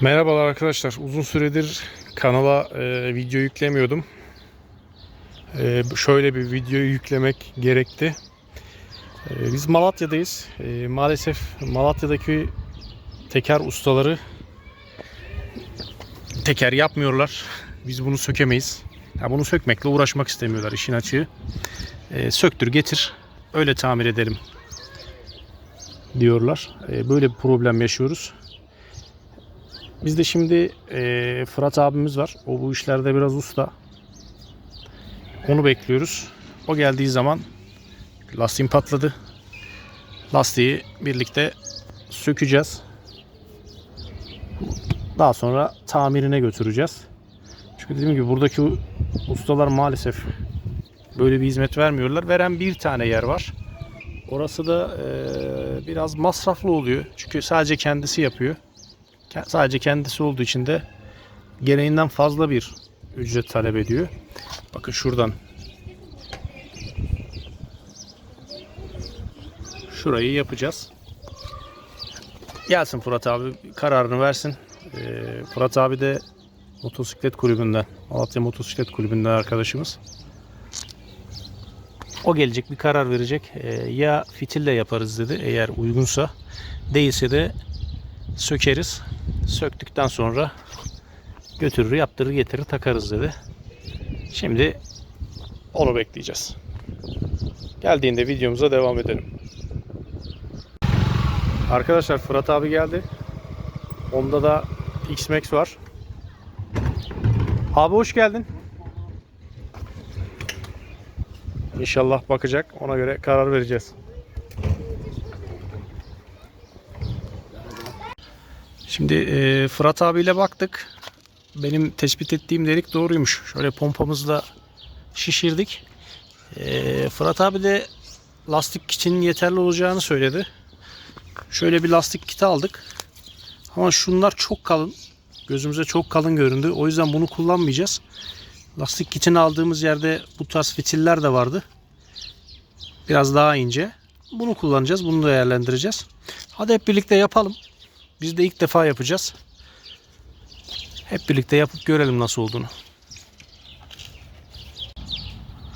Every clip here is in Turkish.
Merhabalar arkadaşlar. Uzun süredir kanala e, video yüklemiyordum. E, şöyle bir video yüklemek gerekti. E, biz Malatya'dayız. E, maalesef Malatya'daki teker ustaları teker yapmıyorlar. Biz bunu sökemeyiz. Ya bunu sökmekle uğraşmak istemiyorlar işin açığı. E, söktür getir öyle tamir edelim diyorlar. E, böyle bir problem yaşıyoruz. Biz de şimdi e, Fırat abimiz var. O bu işlerde biraz usta. Onu bekliyoruz. O geldiği zaman lastiğim patladı. Lastiği birlikte sökeceğiz. Daha sonra tamirine götüreceğiz. Çünkü dediğim gibi buradaki ustalar maalesef böyle bir hizmet vermiyorlar. Veren bir tane yer var. Orası da e, biraz masraflı oluyor. Çünkü sadece kendisi yapıyor. Sadece kendisi olduğu için de gereğinden fazla bir ücret talep ediyor. Bakın şuradan şurayı yapacağız. Gelsin Fırat abi kararını versin. Ee, Fırat abi de motosiklet kulübünden, Malatya Motosiklet Kulübünden arkadaşımız. O gelecek bir karar verecek. Ee, ya fitille yaparız dedi eğer uygunsa. Değilse de sökeriz. Söktükten sonra götürür, yaptırır, getirir, takarız dedi. Şimdi onu bekleyeceğiz. Geldiğinde videomuza devam edelim. Arkadaşlar Fırat abi geldi. Onda da X-Max var. Abi hoş geldin. İnşallah bakacak. Ona göre karar vereceğiz. Şimdi e, Fırat abiyle baktık. Benim tespit ettiğim delik doğruymuş. Şöyle pompamızla şişirdik. E, Fırat abi de lastik kitinin yeterli olacağını söyledi. Şöyle bir lastik kiti aldık. Ama şunlar çok kalın. Gözümüze çok kalın göründü. O yüzden bunu kullanmayacağız. Lastik kitini aldığımız yerde bu tarz fitiller de vardı. Biraz daha ince. Bunu kullanacağız. Bunu da değerlendireceğiz. Hadi hep birlikte yapalım. Biz de ilk defa yapacağız. Hep birlikte yapıp görelim nasıl olduğunu.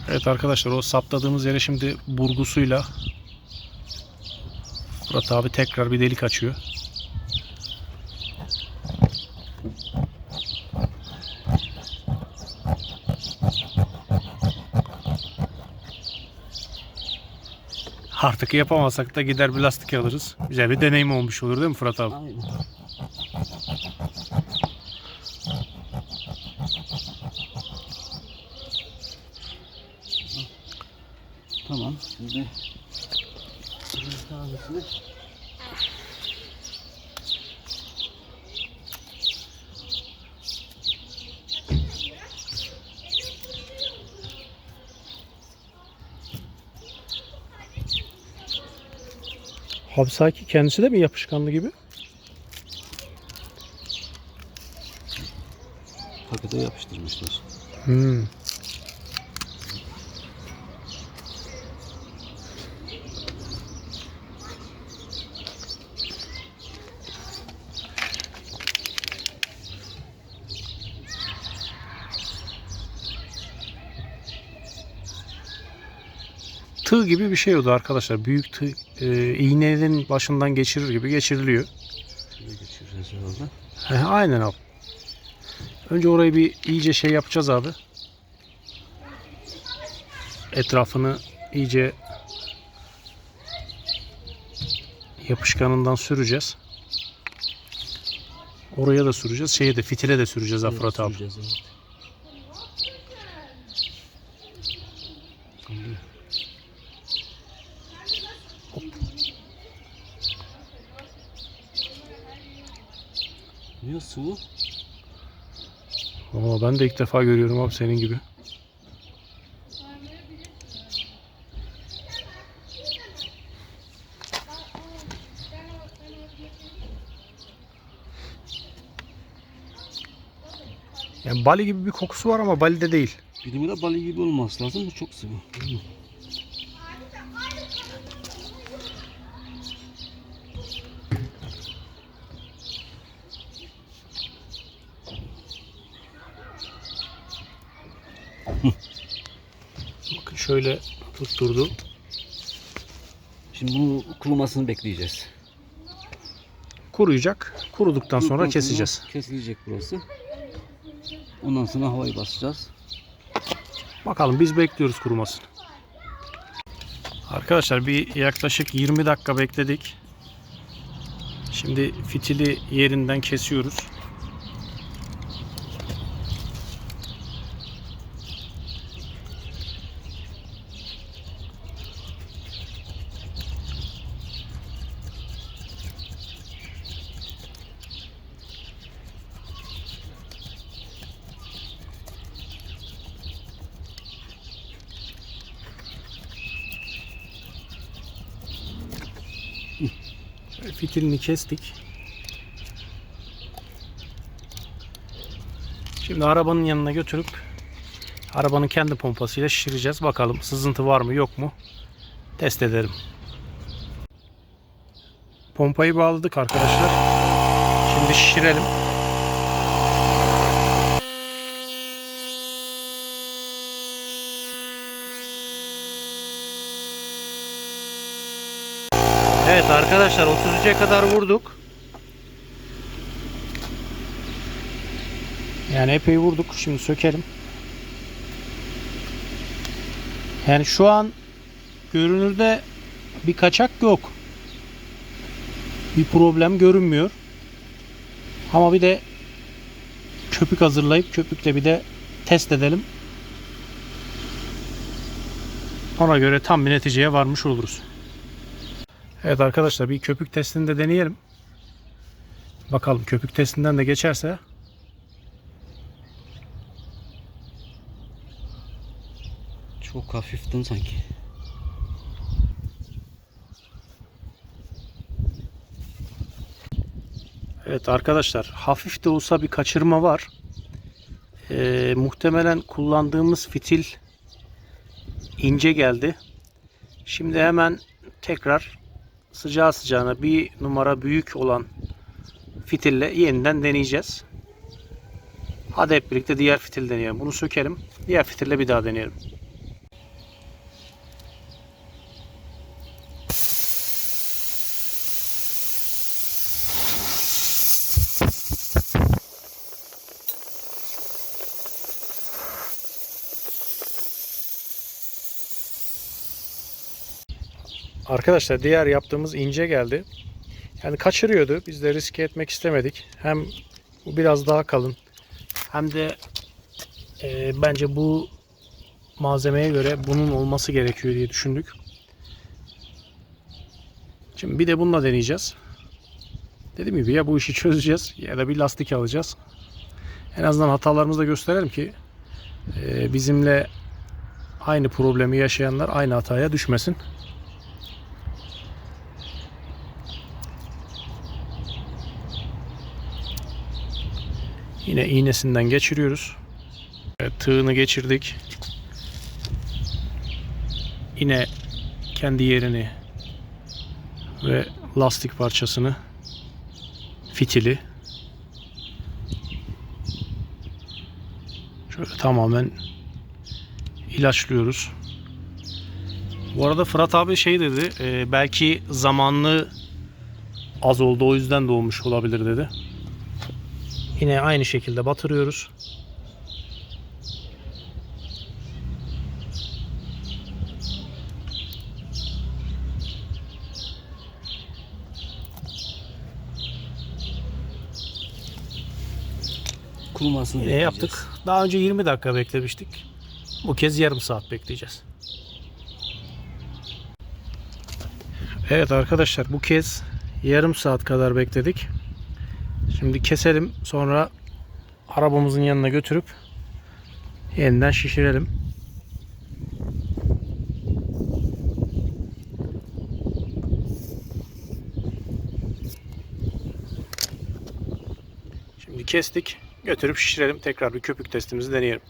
Evet arkadaşlar o saptadığımız yere şimdi burgusuyla Fırat abi tekrar bir delik açıyor. Artık yapamasak da gider bir lastik alırız. Güzel bir deneyim olmuş olur değil mi Fırat abi? Aynen. Tamam. Şimdi bir tanesini Abi sanki kendisi de mi yapışkanlı gibi? pakete yapıştırmışlar. Hmm. Tığ gibi bir şey oldu arkadaşlar. Büyük tığ e, iğnenin başından geçirir gibi geçiriliyor. He, aynen abi. Önce orayı bir iyice şey yapacağız abi. Etrafını iyice yapışkanından süreceğiz. Oraya da süreceğiz. Şeye de fitile de süreceğiz Evet, Afrat abi. süreceğiz, evet. Ne sıvı? Ama ben de ilk defa görüyorum abi senin gibi. Yani bali gibi bir kokusu var ama bali de değil. Bilimi de balığı gibi olması lazım. Bu çok sıvı. Bakın şöyle tutturdu. Şimdi bunu kurumasını bekleyeceğiz. Kuruyacak. Kuruduktan sonra Kuruduktan keseceğiz. Kesilecek burası. Ondan sonra havayı basacağız. Bakalım biz bekliyoruz kurumasını. Arkadaşlar bir yaklaşık 20 dakika bekledik. Şimdi fitili yerinden kesiyoruz. Fitilini kestik. Şimdi arabanın yanına götürüp arabanın kendi pompasıyla şişireceğiz. Bakalım sızıntı var mı yok mu test edelim. Pompayı bağladık arkadaşlar. Şimdi şişirelim. Evet arkadaşlar 33'e kadar vurduk. Yani epey vurduk. Şimdi sökelim. Yani şu an görünürde bir kaçak yok. Bir problem görünmüyor. Ama bir de köpük hazırlayıp köpükle bir de test edelim. Ona göre tam bir neticeye varmış oluruz. Evet arkadaşlar bir köpük testini de deneyelim. Bakalım köpük testinden de geçerse Çok hafiftin sanki. Evet arkadaşlar hafif de olsa bir kaçırma var. Ee, muhtemelen kullandığımız fitil ince geldi. Şimdi hemen tekrar sıcağı sıcağına bir numara büyük olan fitille yeniden deneyeceğiz. Hadi hep birlikte diğer fitil deneyelim. Bunu sökelim. Diğer fitille bir daha deneyelim. Arkadaşlar diğer yaptığımız ince geldi. Yani kaçırıyordu. Biz de riske etmek istemedik. Hem bu biraz daha kalın. Hem de e, bence bu malzemeye göre bunun olması gerekiyor diye düşündük. Şimdi bir de bununla deneyeceğiz. Dediğim gibi ya bu işi çözeceğiz ya da bir lastik alacağız. En azından hatalarımızı da gösterelim ki e, bizimle aynı problemi yaşayanlar aynı hataya düşmesin. Yine iğnesinden geçiriyoruz. Tığını geçirdik. Yine kendi yerini ve lastik parçasını fitili şöyle tamamen ilaçlıyoruz. Bu arada Fırat abi şey dedi, e, belki zamanlı az oldu o yüzden doğmuş olabilir dedi. Yine aynı şekilde batırıyoruz. Kurumasını Yine bekleyeceğiz. yaptık. Daha önce 20 dakika beklemiştik. Bu kez yarım saat bekleyeceğiz. Evet arkadaşlar bu kez yarım saat kadar bekledik. Şimdi keselim sonra arabamızın yanına götürüp yeniden şişirelim. Şimdi kestik. Götürüp şişirelim. Tekrar bir köpük testimizi deneyelim.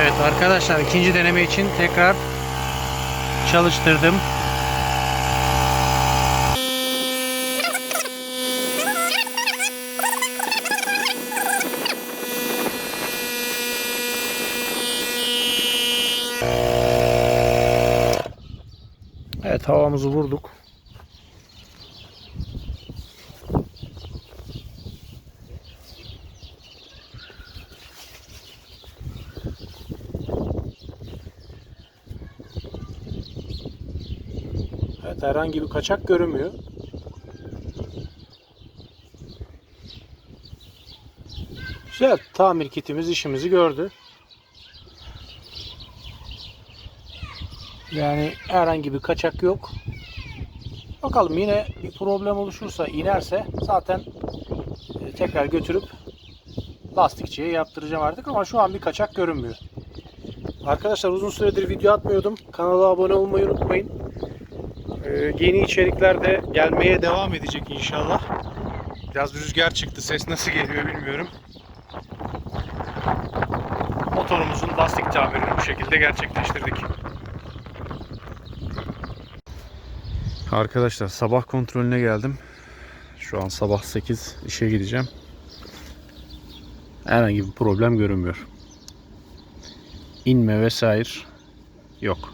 Evet arkadaşlar ikinci deneme için tekrar çalıştırdım. Tavamızı vurduk. Evet herhangi bir kaçak görünmüyor. Güzel. Tamir kitimiz işimizi gördü. Yani herhangi bir kaçak yok. Bakalım yine bir problem oluşursa inerse zaten e, tekrar götürüp lastikçiye yaptıracağım artık ama şu an bir kaçak görünmüyor. Arkadaşlar uzun süredir video atmıyordum. Kanala abone olmayı unutmayın. Ee, yeni içerikler de gelmeye devam edecek inşallah. Biraz rüzgar çıktı. Ses nasıl geliyor bilmiyorum. Motorumuzun lastik tamirini bu şekilde gerçekleştirdik. Arkadaşlar sabah kontrolüne geldim. Şu an sabah 8 işe gideceğim. Herhangi bir problem görünmüyor. İnme vesaire yok.